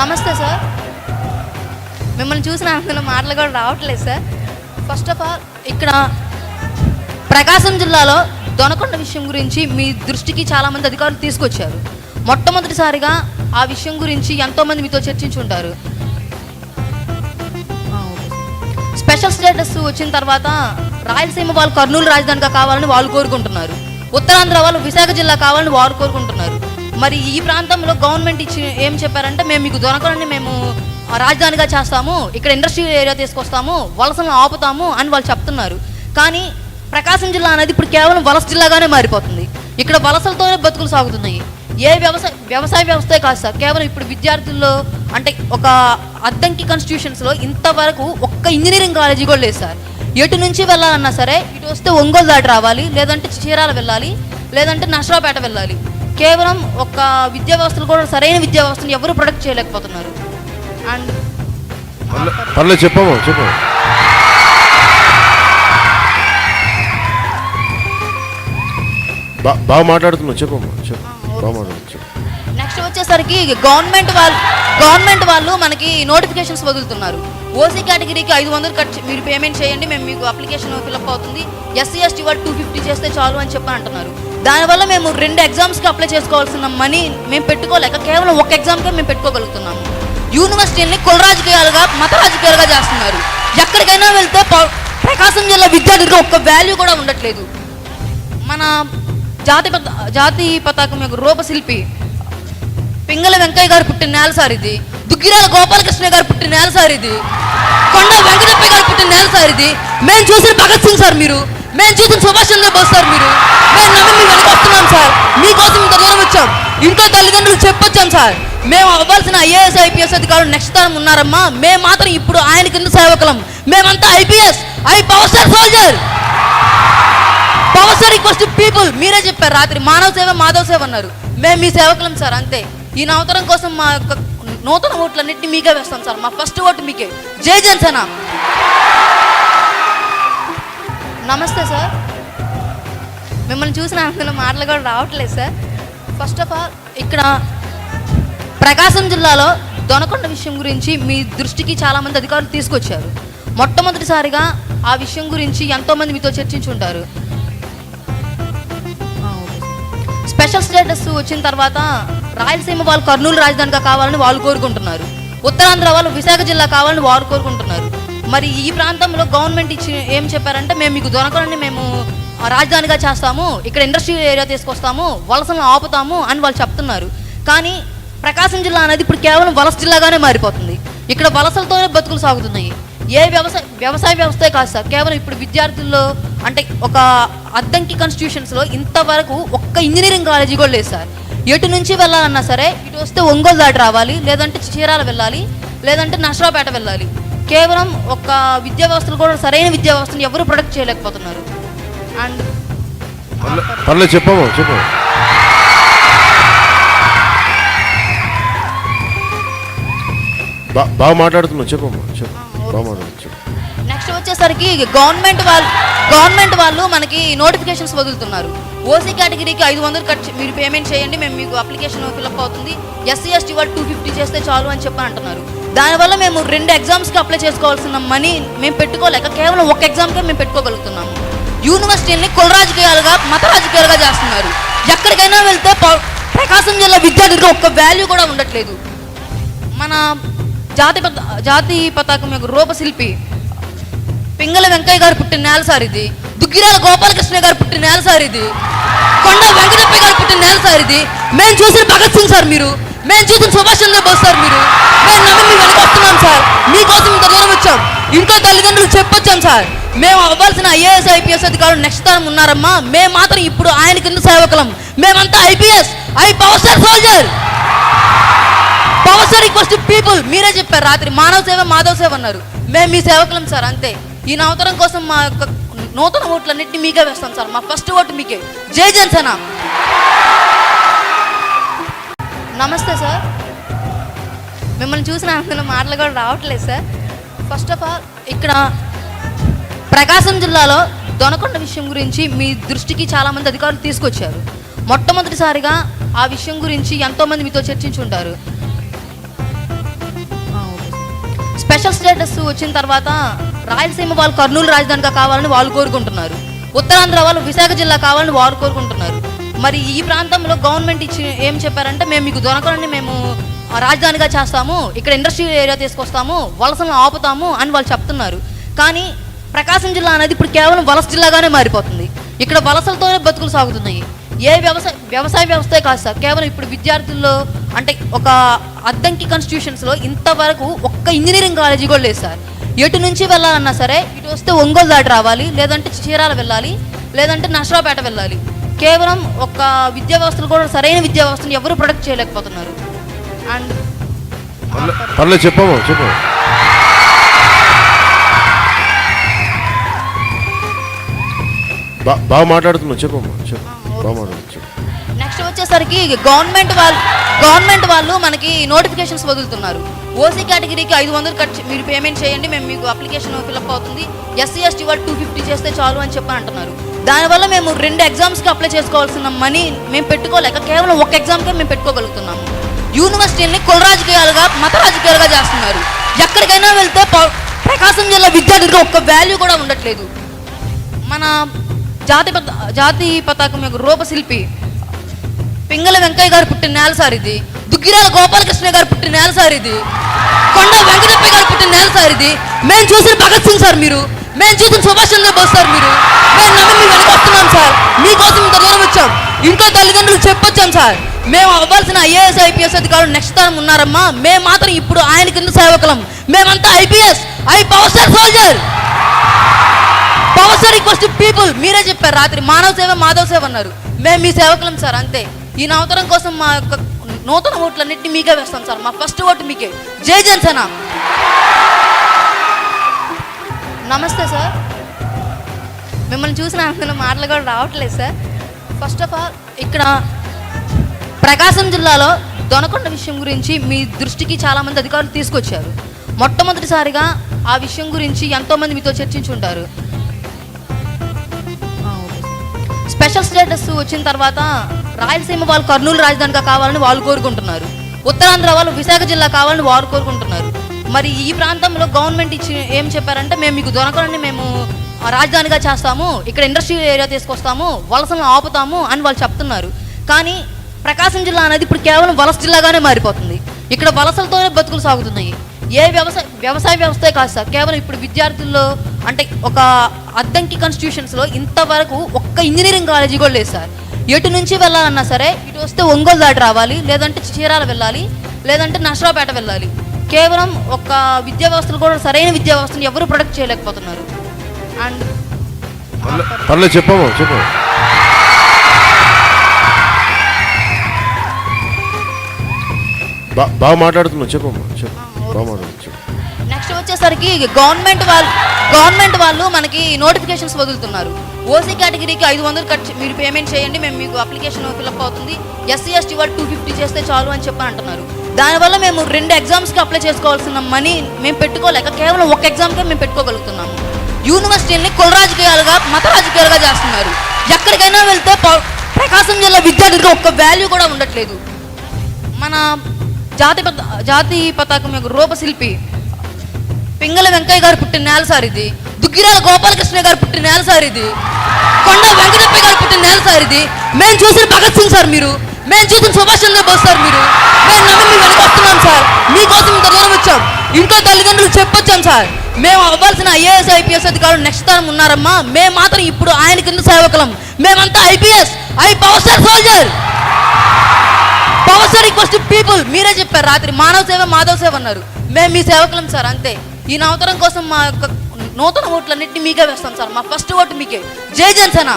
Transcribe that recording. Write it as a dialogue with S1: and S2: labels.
S1: నమస్తే సార్. మిమ్మల్ని చూసిన అందులో మాటలు కూడా రావట్లేదు సార్. ఫస్ట్ ఆఫ్ ఆల్ ఇక్కడ ప్రకాశం జిల్లాలో దొనకొండ విషయం గురించి మీ దృష్టికి చాలామంది అధికారులు తీసుకొచ్చారు. మొట్టమొదటిసారిగా ఆ విషయం గురించి ఎంతోమంది మీతో చర్చించుంటారు. స్పెషల్ స్టేటస్ వచ్చిన తర్వాత రాయలసీమ వాళ్ళు కర్నూలు రాజధానిగా కావాలని వాళ్ళు కోరుకుంటున్నారు. ఉత్తరాంధ్ర వాళ్ళు విశాఖ జిల్లా కావాలని వారు కోరుకుంటున్నారు. మరి ఈ ప్రాంతంలో గవర్నమెంట్ ఇచ్చి ఏం చెప్పారంటే మేము మీకు దొరకని మేము రాజధానిగా చేస్తాము ఇక్కడ ఇండస్ట్రియల్ ఏరియా తీసుకొస్తాము వలసలను ఆపుతాము అని వాళ్ళు చెప్తున్నారు. కానీ ప్రకాశం జిల్లా అనేది ఇప్పుడు కేవలం వలస జిల్లాగానే మారిపోతుంది. ఇక్కడ వలసలతోనే బతుకులు సాగుతున్నాయి. ఏ వ్యవసాయ వ్యవసాయ వ్యవస్థే కాదు సార్ కేవలం ఇప్పుడు విద్యార్థుల్లో అంటే ఒక అద్దంకి కాన్స్టిట్యూషన్స్లో ఇంతవరకు ఒక్క ఇంజనీరింగ్ కాలేజీ కూడా లేదు సార్. ఎటు నుంచి వెళ్ళాలన్నా సరే ఇటు వస్తే ఒంగోలు దాటి రావాలి లేదంటే చీరాల వెళ్ళాలి లేదంటే నష్టాపేట వెళ్ళాలి. కేవలం ఒక విద్యా వ్యవస్థలు కూడా సరైన విద్యా వ్యవస్థను ఎవరు ప్రొడక్ట్ చేయలేకపోతున్నారు. అండ్
S2: పర్లే- పర్లేదు చెప్పమ్మా చెప్పు బాగా మాట్లాడుతున్నావు చెప్పమ్మా చెప్పు బాగా మాట్లాడుతున్నావు
S1: వచ్చేసరికి గవర్నమెంట్ వాళ్ళు గవర్నమెంట్ వాళ్ళు మనకి నోటిఫికేషన్స్ వదులుతున్నారు. ఓసీ కేటగిరీకి ఐదు వందలు కట్ మీరు పేమెంట్ చేయండి మేము మీకు అప్లికేషన్ ఫిల్అప్ అవుతుంది. ఎస్సీ ఎస్టీ వాళ్ళు టూ ఫిఫ్టీ చేస్తే చాలు అని చెప్పని అంటున్నారు. దానివల్ల మేము రెండు ఎగ్జామ్స్కి అప్లై చేసుకోవాల్సిన మనీ మేము పెట్టుకోలేక కేవలం ఒక ఎగ్జామ్కే మేము పెట్టుకోగలుగుతున్నాము యూనివర్సిటీని కుల రాజకీయాలుగా మత రాజకీయాలుగా చేస్తున్నారు. ఎక్కడికైనా వెళ్తే ప్రకాశం జిల్లా విద్యార్థులకు ఒక్క వాల్యూ కూడా ఉండట్లేదు. మన జాతి పత జాతి పతాకం యొక్క రూపశిల్పి పింగళ వెంకయ్య గారు పుట్టిన నేల సార్ ఇది. దుగ్గిరాల గోపాలకృష్ణ గారు పుట్టిన నేల సార్ ఇది. కొండ వెంకటప్ప గారు పుట్టిన నేల సార్ ఇది. మేము చూసిన భగత్ సింగ్ సార్ మీరు. మేము చూసిన సుభాష్ చంద్రబోస్ సార్ మీరు. మేము నమ్మి మీ వెనక వస్తున్నాం సార్. మీకోసం ఇంత దూరం వచ్చాం. ఇంట్లో తల్లిదండ్రులు చెప్పొచ్చాం సార్. మేము అవ్వాల్సిన ఐఏఎస్ ఐపీఎస్ అధికారులు నెక్స్ట్ స్థానం ఉన్నారమ్మా. మేము మాత్రం ఇప్పుడు ఆయన కింద సేవకులం. మేమంతా IPS I power sir soldier. Power sir equals to people మీరే చెప్పారు రాత్రి మానవ సేవ మాధవ సేవ అన్నారు. మేము మీ సేవకులం సార్ అంతే. ఈ నవతరం కోసం మా యొక్క నూతన ఓట్లన్నింటినీ మీకే వేస్తాం సార్. మా ఫస్ట్ ఓటు మీకే. జై జనసేన. నమస్తే సార్. మిమ్మల్ని చూసిన అందులో మాటలు కూడా రావట్లేదు సార్. ఫస్ట్ ఆఫ్ ఆల్ ఇక్కడ ప్రకాశం జిల్లాలో దొనకొండ విషయం గురించి మీ దృష్టికి చాలామంది అధికారులు తీసుకొచ్చారు. మొట్టమొదటిసారిగా ఆ విషయం గురించి ఎంతోమంది మీతో చర్చించుంటారు. స్పెషల్ స్టేటస్ వచ్చిన తర్వాత రాయలసీమ వాళ్ళు కర్నూలు రాజధానిగా కావాలని వాళ్ళు కోరుకుంటున్నారు. ఉత్తరాంధ్ర వాళ్ళు విశాఖ జిల్లా కావాలని వారు కోరుకుంటున్నారు. మరి ఈ ప్రాంతంలో గవర్నమెంట్ ఇచ్చి ఏం చెప్పారంటే మేము మీకు దొరకరని మేము రాజధానిగా చేస్తాము ఇక్కడ ఇండస్ట్రియల్ ఏరియా తీసుకొస్తాము వలసలను ఆపుతాము అని వాళ్ళు చెప్తున్నారు. కానీ ప్రకాశం జిల్లా అనేది ఇప్పుడు కేవలం వలస జిల్లాగానే మారిపోతుంది. ఇక్కడ వలసలతోనే బతుకులు సాగుతున్నాయి. ఏ వ్యవసాయ వ్యవసాయ వ్యవస్థే కాదు సార్ కేవలం ఇప్పుడు విద్యార్థుల్లో అంటే ఒక అద్దంకి కాన్స్టిట్యూషన్స్లో ఇంతవరకు ఒక్క ఇంజనీరింగ్ కాలేజీ కూడా లేదు సార్. ఎటు నుంచి వెళ్ళాలన్నా సరే ఇటు వస్తే ఒంగోలు దాటి రావాలి లేదంటే చీరాల వెళ్ళాలి లేదంటే నష్టాపేట వెళ్ళాలి. కేవలం ఒక విద్యా వ్యవస్థలు కూడా సరైన విద్యా వ్యవస్థను ఎవరు ప్రొడక్ట్ చేయలేకపోతున్నారు. అండ్
S2: పర్లేదు చెప్పమ్మా చెప్పు బా బాగా మాట్లాడుతున్నావు చెప్పమ్మా చెప్పు. బాగా మాట్లాడుతున్నావు చెప్పు.
S1: నెక్స్ట్ వచ్చేసరికి గవర్నమెంట్ వాళ్ళు గవర్నమెంట్ వాళ్ళు మనకి నోటిఫికేషన్స్ వదులుతున్నారు. ఓసీ కేటగిరీకి ఐదు వందలు కట్ మీరు పేమెంట్ చేయండి మేము మీకు అప్లికేషన్ ఫిల్అప్ అవుతుంది. ఎస్సీ ఎస్టీ వాళ్ళు టూ ఫిఫ్టీ చేస్తే చాలు అని చెప్పని అంటున్నారు. దానివల్ల మేము రెండు ఎగ్జామ్స్కి అప్లై చేసుకోవాల్సిన మనీ మేము పెట్టుకోలేక కేవలం ఒక ఎగ్జామ్కే మేము పెట్టుకోగలుగుతున్నాము యూనివర్సిటీని కుల రాజకీయాలుగా మత రాజకీయాలుగా చేస్తున్నారు. ఎక్కడికైనా వెళ్తే ప్రకాశం జిల్లా విద్యార్థులకు ఒక్క వాల్యూ కూడా ఉండట్లేదు. మన జాతి పత జాతి పతాకం యొక్క రూపశిల్పి పింగళ వెంకయ్య గారు పుట్టిన నేల సార్ ఇది. దుగ్గిరాల గోపాలకృష్ణ గారు పుట్టిన నేల సార్ ఇది. కొండ వెంకటప్ప గారు పుట్టిన నేల సార్ ఇది. మేము చూసిన భగత్ సింగ్ సార్ మీరు. మేము చూసిన సుభాష్ చంద్రబోస్ సార్ మీరు. మేము నమ్మి మీ వెనక వస్తున్నాం సార్. మీకోసం ఇంత దూరం వచ్చాం. ఇంట్లో తల్లిదండ్రులు చెప్పొచ్చాం సార్. మేము అవ్వాల్సిన ఐఏఎస్ ఐపీఎస్ అధికారులు నెక్స్ట్ స్థానం ఉన్నారమ్మా. మేము మాత్రం ఇప్పుడు ఆయన కింద సేవకులం. మేమంతా IPS I power star soldier. Power star equals to people. మీరే చెప్పారు రాత్రి మానవ సేవ మాధవ సేవ అన్నారు. మేము మీ సేవకులం సార్ అంతే. ఈ నవతరం కోసం మా యొక్క నూతన ఓట్లన్నింటినీ మీకే వేస్తాం సార్. మా ఫస్ట్ ఓటు మీకే. జై జనసేన. నమస్తే సార్. మిమ్మల్ని చూసిన అందులో మాటలు కూడా రావట్లేదు సార్. ఫస్ట్ ఆఫ్ ఆల్ ఇక్కడ ప్రకాశం జిల్లాలో దొనకొండ విషయం గురించి మీ దృష్టికి చాలామంది అధికారులు తీసుకొచ్చారు. మొట్టమొదటిసారిగా ఆ విషయం గురించి ఎంతోమంది మీతో చర్చించుంటారు. స్పెషల్ స్టేటస్ వచ్చిన తర్వాత రాయలసీమ వాళ్ళు కర్నూలు రాజధానిగా కావాలని వాళ్ళు కోరుకుంటున్నారు. ఉత్తరాంధ్ర వాళ్ళు విశాఖ జిల్లా కావాలని వాళ్ళు కోరుకుంటున్నారు. మరి ఈ ప్రాంతంలో గవర్నమెంట్ ఇచ్చి ఏం చెప్పారంటే మేము మీకు దొరకరని మేము రాజధానిగా చేస్తాము ఇక్కడ ఇండస్ట్రియల్ ఏరియా తీసుకొస్తాము వలసలను ఆపుతాము అని వాళ్ళు చెప్తున్నారు. కానీ ప్రకాశం జిల్లా అనేది ఇప్పుడు కేవలం వలస జిల్లాగానే మారిపోతుంది. ఇక్కడ వలసలతోనే బతుకులు సాగుతున్నాయి. ఏ వ్యవసాయ వ్యవసాయ వ్యవస్థే కాదు సార్ కేవలం ఇప్పుడు విద్యార్థుల్లో అంటే ఒక అద్దంకి కాన్స్టిట్యూషన్స్లో ఇంతవరకు ఒక్క ఇంజనీరింగ్ కాలేజీ కూడా లేదు సార్. ఎటు నుంచి వెళ్ళాలన్నా సరే ఇటు వస్తే ఒంగోలు దాటి రావాలి లేదంటే చీరాల వెళ్ళాలి లేదంటే నష్టాపేట వెళ్ళాలి. కేవలం ఒక విద్యా వ్యవస్థలు కూడా సరైన విద్యా వ్యవస్థను ఎవరు ప్రొడక్ట్ చేయలేకపోతున్నారు. అండ్
S2: పర్లేదు చెప్పమ్మా చెప్పు బాగా మాట్లాడుతున్నావు చెప్పమ్మా చెప్పు. బాగా మాట్లాడుతున్నావు
S1: నెక్స్ట్ వచ్చేసరికి గవర్నమెంట్ వాళ్ళు గవర్నమెంట్ వాళ్ళు మనకి నోటిఫికేషన్స్ వదులుతున్నారు. ఓసీ కేటగిరీకి ఐదు వందలు కట్ మీరు పేమెంట్ చేయండి మేము మీకు అప్లికేషన్ ఫిల్అప్ అవుతుంది. ఎస్సీ ఎస్టీ వాళ్ళు టూ ఫిఫ్టీ చేస్తే చాలు అని చెప్పని అంటున్నారు. దానివల్ల మేము రెండు ఎగ్జామ్స్కి అప్లై చేసుకోవాల్సిన మనీ మేము పెట్టుకోలేక కేవలం ఒక ఎగ్జామ్కే మేము పెట్టుకోగలుగుతున్నాము యూనివర్సిటీని కుల రాజకీయాలుగా మత రాజకీయాలుగా చేస్తున్నారు. ఎక్కడికైనా వెళ్తే ప్రకాశం జిల్లా విద్యార్థులకు ఒక్క వాల్యూ కూడా ఉండట్లేదు. మన జాతి పత జాతి పతాకం యొక్క రూపశిల్పి పింగళ వెంకయ్య గారు పుట్టిన నేల సార్ ఇది. దుగ్గిరాల గోపాలకృష్ణ గారు పుట్టిన నేల సార్ ఇది. కొండ వెంకటప్ప గారు పుట్టిన నేల సార్ ఇది. మేము చూసిన భగత్ సింగ్ సార్ మీరు. మేము చూసిన సుభాష్ చంద్రబోస్ సార్ మీరు. మేము నమ్మి మీ వెనక వస్తున్నాం సార్. మీకోసం ఇంత దూరం వచ్చాం. ఇంట్లో తల్లిదండ్రులు చెప్పొచ్చాం సార్. మేము అవ్వాల్సిన ఐఏఎస్ ఐపీఎస్ అధికారులు నెక్స్ట్ స్థానం ఉన్నారమ్మా. మేము మాత్రం ఇప్పుడు ఆయన కింద సేవకులం. మేమంతా IPS. I power star soldier. Power star equals people. మీరే చెప్పారు రాత్రి మానవ సేవ మాధవ సేవ అన్నారు. మేము మీ సేవకులం సార్ అంతే. ఈ నవతరం కోసం మా యొక్క నూతన ఓట్లన్నింటినీ మీకే వేస్తాం సార్. మా ఫస్ట్ ఓటు మీకే. జై జనసేన. నమస్తే సార్. మిమ్మల్ని చూసిన అందులో మాటలు కూడా రావట్లేదు సార్. ఫస్ట్ ఆఫ్ ఆల్ ఇక్కడ ప్రకాశం జిల్లాలో దొనకొండ విషయం గురించి మీ దృష్టికి చాలామంది అధికారులు తీసుకొచ్చారు. మొట్టమొదటిసారిగా ఆ విషయం గురించి ఎంతోమంది మీతో చర్చించుంటారు. స్పెషల్ స్టేటస్ వచ్చిన తర్వాత రాయలసీమ వాళ్ళు కర్నూలు రాజధానిగా కావాలని వాళ్ళు కోరుకుంటున్నారు. ఉత్తరాంధ్ర వాళ్ళు విశాఖ జిల్లా కావాలని వాళ్ళు కోరుకుంటున్నారు. మరి ఈ ప్రాంతంలో గవర్నమెంట్ ఇచ్చి ఏం చెప్పారంటే మేము మీకు దొరకరని మేము రాజధానిగా చేస్తాము ఇక్కడ ఇండస్ట్రియల్ ఏరియా తీసుకొస్తాము వలసలను ఆపుతాము అని వాళ్ళు చెప్తున్నారు. కానీ ప్రకాశం జిల్లా అనేది ఇప్పుడు కేవలం వలస జిల్లాగానే మారిపోతుంది. ఇక్కడ వలసలతోనే బతుకులు సాగుతున్నాయి. ఏ వ్యవసాయ వ్యవసాయ వ్యవస్థే కాదు సార్. కేవలం ఇప్పుడు విద్యార్థుల్లో అంటే ఒక అద్దంకి కాన్స్టిట్యూషన్స్లో ఇంతవరకు ఒక్క ఇంజనీరింగ్ కాలేజీ కూడా లేదు సార్. ఎటు నుంచి వెళ్ళాలన్నా సరే ఇటు వస్తే ఒంగోలు దాటి రావాలి లేదంటే చీరాల వెళ్ళాలి లేదంటే నష్టాపేట వెళ్ళాలి. కేవలం ఒక విద్యా వ్యవస్థలు కూడా సరైన విద్యా వ్యవస్థను ఎవరు ప్రొడక్ట్ చేయలేకపోతున్నారు. అండ్
S2: పర్లేదు చెప్పు బాగా మాట్లాడుతున్నావు చెప్పమ్మా చెప్పు.
S1: నెక్స్ట్ వచ్చేసరికి గవర్నమెంట్ వాళ్ళు గవర్నమెంట్ వాళ్ళు మనకి నోటిఫికేషన్స్ వదులుతున్నారు. ఓసీ కేటగిరీకి ఐదు వందలు కట్ మీరు పేమెంట్ చేయండి మేము మీకు అప్లికేషన్ ఫిల్అప్ అవుతుంది. ఎస్సీ ఎస్టీ వాళ్ళు టూ ఫిఫ్టీ చేస్తే చాలు అని చెప్పని అంటున్నారు. దానివల్ల మేము రెండు ఎగ్జామ్స్కి అప్లై చేసుకోవాల్సిన మనీ మేము పెట్టుకోలేక కేవలం ఒక ఎగ్జామ్కే మేము పెట్టుకోగలుగుతున్నాము యూనివర్సిటీని కుల రాజకీయాలుగా మత రాజకీయాలుగా చేస్తున్నారు. ఎక్కడికైనా వెళ్తే ప్రకాశం జిల్లా విద్యార్థులకు ఒక్క వాల్యూ కూడా ఉండట్లేదు. మన జాతి పత జాతి పతాకం యొక్క రూపశిల్పి పింగళ వెంకయ్య గారు పుట్టిన నేల సార్ ఇది. దుగ్గిరాల గోపాలకృష్ణ గారు పుట్టిన నేల సార్ ఇది. కొండ వెంకటప్ప గారు పుట్టిన నేల సార్ ఇది. మేము చూసిన భగత్ సింగ్ సార్ మీరు. మేము చూసిన సుభాష్ చంద్రబోస్ సార్ మీరు. మేము నమ్మి మీ వెనక వస్తున్నాం సార్. మీకోసం ఇంత దూరం వచ్చాం. ఇంట్లో తల్లిదండ్రులు చెప్పొచ్చాం సార్. మేము అవ్వాల్సిన ఐఏఎస్ ఐపీఎస్ అధికారులు నెక్స్ట్ స్థానం ఉన్నారమ్మా. మేము మాత్రం ఇప్పుడు ఆయన కింద సేవకులం? మేమంతా IPS I power star soldier. Power star people మీరే చెప్పారు. రాత్రి మానవ సేవ మాధవ సేవ అన్నారు. మేము మీ సేవకులం సార్ అంతే. ఈ నవతరం కోసం మా యొక్క నూతన ఓట్లన్నింటినీ మీకే వేస్తాం సార్. మా ఫస్ట్ ఓటు మీకే. జై జనసేన!